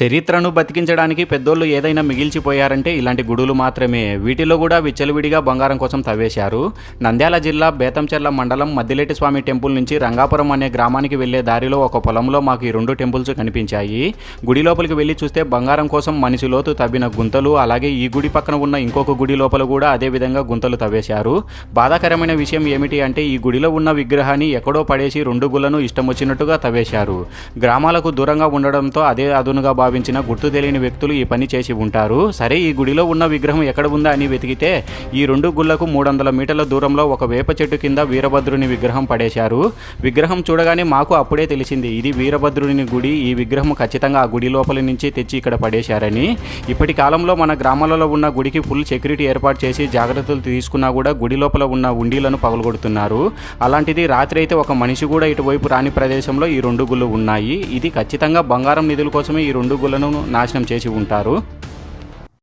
చరిత్రను బతికించడానికి పెద్దోళ్ళు ఏదైనా మిగిల్చిపోయారంటే ఇలాంటి గుడులు మాత్రమే. వీటిలో కూడా విచ్చలవిడిగా బంగారం కోసం తవ్వేశారు. నంద్యాల జిల్లా బేతంచెర్ల మండలం మద్దిలేటి స్వామి టెంపుల్ నుంచి రంగాపురం అనే గ్రామానికి వెళ్ళే దారిలో ఒక పొలంలో మాకు ఈ రెండు టెంపుల్స్ కనిపించాయి. గుడి లోపలికి వెళ్ళి చూస్తే బంగారం కోసం మనిషి లోతు తవ్విన గుంతలు అలాగే ఈ గుడి పక్కన ఉన్న ఇంకొక గుడి లోపల కూడా అదే విధంగా గుంతలు తవ్వేశారు. బాధాకరమైన విషయం ఏమిటి అంటే ఈ గుడిలో ఉన్న విగ్రహాన్ని ఎక్కడో పడేసి రెండు గుళ్ళను ఇష్టం వచ్చినట్టుగా తవ్వేశారు. గ్రామాలకు దూరంగా ఉండడంతో అదే అదునుగా భావించిన గుర్తు తెలియని వ్యక్తులు ఈ పని చేసి ఉంటారు. సరే ఈ గుడిలో ఉన్న విగ్రహం ఎక్కడ ఉందా అని వెతికితే ఈ రెండు గుళ్ళకు మూడు వందల మీటర్ల దూరంలో ఒక వేప చెట్టు కింద వీరభద్రుని విగ్రహం పడేశారు. విగ్రహం చూడగానే మాకు అప్పుడే తెలిసింది ఇది వీరభద్రుని గుడి ఈ విగ్రహం ఖచ్చితంగా ఆ గుడి లోపల నుంచి తెచ్చి ఇక్కడ పడేశారని. ఇప్పటి కాలంలో మన గ్రామాలలో ఉన్న గుడికి ఫుల్ సెక్యూరిటీ ఏర్పాటు చేసి జాగ్రత్తలు తీసుకున్నా కూడా గుడి లోపల ఉన్న ఉండీలను పగలగొడుతున్నారు. అలాంటిది రాత్రి అయితే ఒక మనిషి కూడా ఇటువైపు రాని ప్రదేశంలో ఈ రెండు గుళ్ళు ఉన్నాయి. ఇది ఖచ్చితంగా బంగారం నిధుల కోసమే ఈ రెండు గుళ్ళను నాశనం చేసి ఉంటారు.